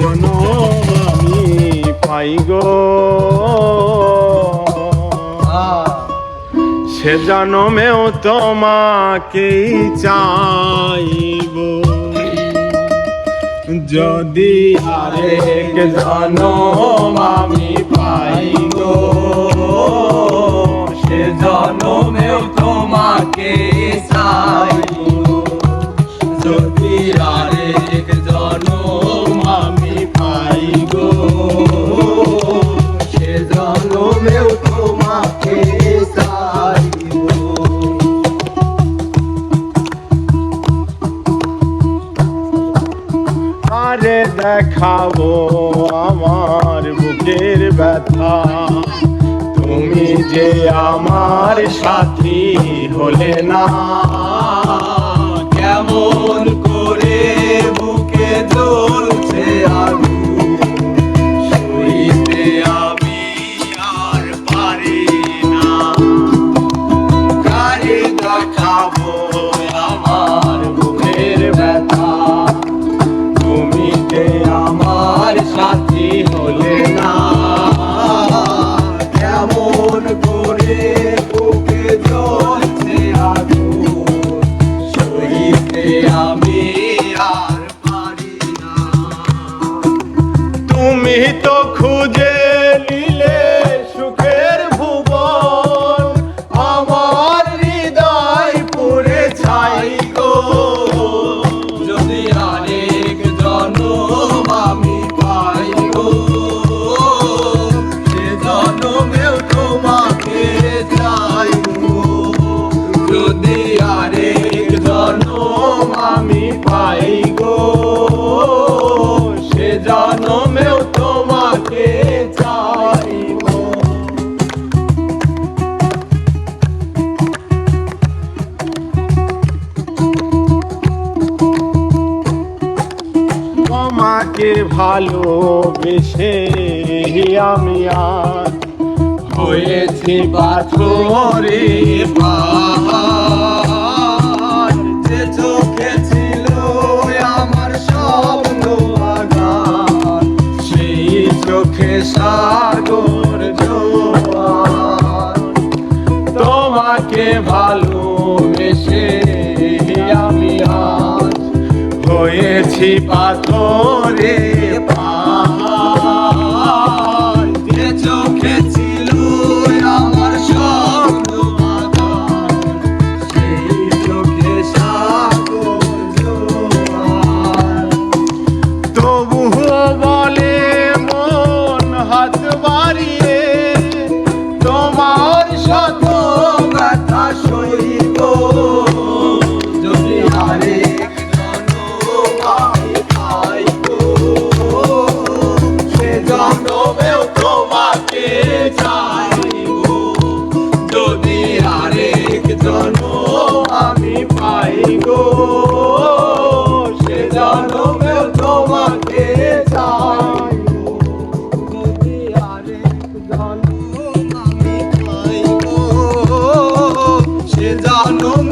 জনম আমি পাই গো। সে জনমেও তোমাকেই চাইব যদি আরেক জনম আমি পাই গো, সে জনমেও তোমাকে চাইব যদি আরেক জনমেও তোমাকে চাইব দেখাবো আমার বুকের ব্যথা। তুমি যে আমার সাথী হলে না। তুমি তো খুঁজে তোমাকে ভালোবেসে আমি আর হয়েছি পাথরে পাহাড়। যে চোখে ছিল আমার চোখে ভালোবেসে হয়েছি পাথরে জনম